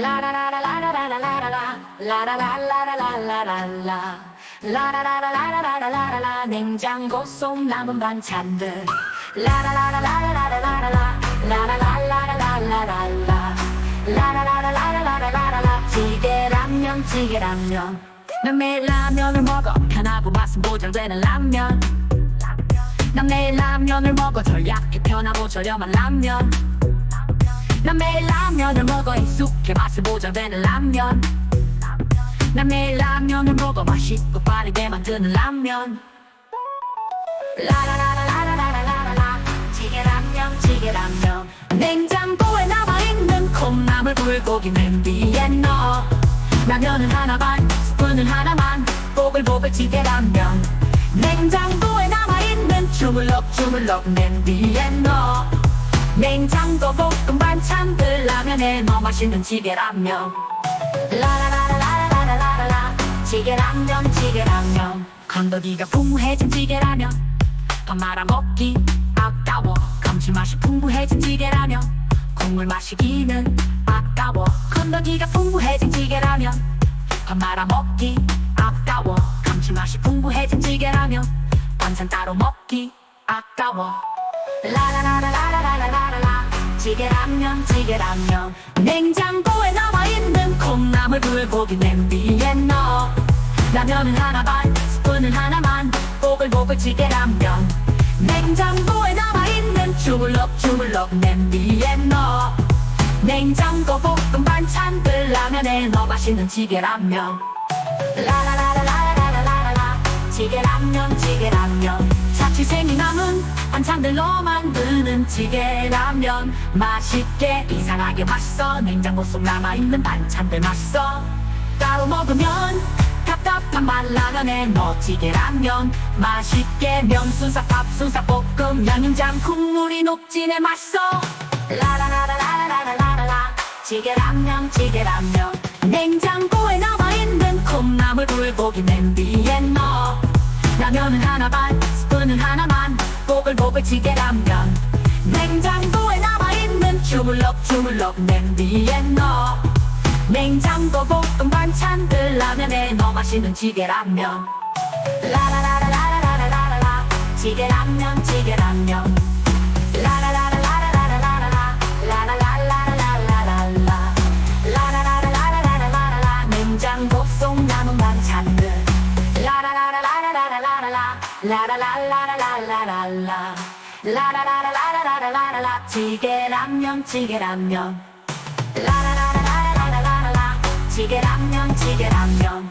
라라라라라라라라라 라라라라라라라라 라라라라라라라라라 냉장고 속 남은 반찬들 라라라라라라라라라 라 라라라라라라라 라라 라라라라라라라 찌개 라면 찌개 라면 난 매일 라면을 먹어 편하고 맛은 보장되는 라면 난 매일 라면을 먹어 덜 약해 편하고 저렴한 라면 난 매일 라면을 먹어 익숙 해 맛을 보장되는 라면. 난 매일 라면을 먹어. 맛있고 빠르게 만드는 라면. 라라라라라라라라라. 찌개라면 찌개라면. 냉장고에 남아있는 콩나물 불고기 냄비에 넣어. 라면은 하나 반 스푼은 하나만. 보글보글 찌개라면. 냉장고에 남아있는 주물럭 주물럭 냄비에 넣어. 냉장고 볶음 반찬들 라면에 넣어 맛있는 찌개라면. 라라라라라라라라라 찌개 라면 찌개 라면. 건더기가 풍부해진 찌개 라면. 밥 말아 먹기 아까워. 감칠맛이 풍부해진 찌개 라면. 국물 마시기는 아까워. 건더기가 풍부해진 찌개 라면. 밥 말아 먹기 아까워. 감칠맛이 풍부해진 찌개 라면. 반찬 따로 먹기 아까워. 라라라라라라라라라 찌개라면 찌개라면. 냉장고에 남아있는 콩나물 불고기 냄비에 넣어. 라면은 하나 반 스푼은 하나만. 보글보글 찌개라면. 냉장고에 남아있는 주물럭 주물럭 냄비에 넣어. 냉장고 볶음 반찬들 라면에 넣어. 맛있는 찌개라면. 라라라라. 찌개라면 찌개라면 자취생이 남은 반찬들로 만드는 찌개라면 맛있게 이상하게 맛있어. 냉장고 속 남아있는 반찬들 맛있어. 따로 먹으면 답답한 말라면에 넣어 찌개라면 맛있게 면순사 밥순사 볶음 양념장 국물이 녹진해 맛있어. 라라라라라라라라라 찌개라면 찌개라면 냉장고에 남아있는 콩나물 불고기 냄비에 넣어 라면은 하나 반 스푼은 하나만 보글보글 찌개 라면 냉장고에 남아있는 주물럭주물럭 냄비에 넣어. 냉장고 볶음 반찬들 라면에 넣어 맛있는 찌개 라면. 라라라라라라라라라 찌개 라면 찌개 라면 라라라라라라라라라 라라라라라라라라. 라 라라라라라라라라 찌개 라면 찌개 라면 라라라라라라라라 찌개 라면 찌개 라면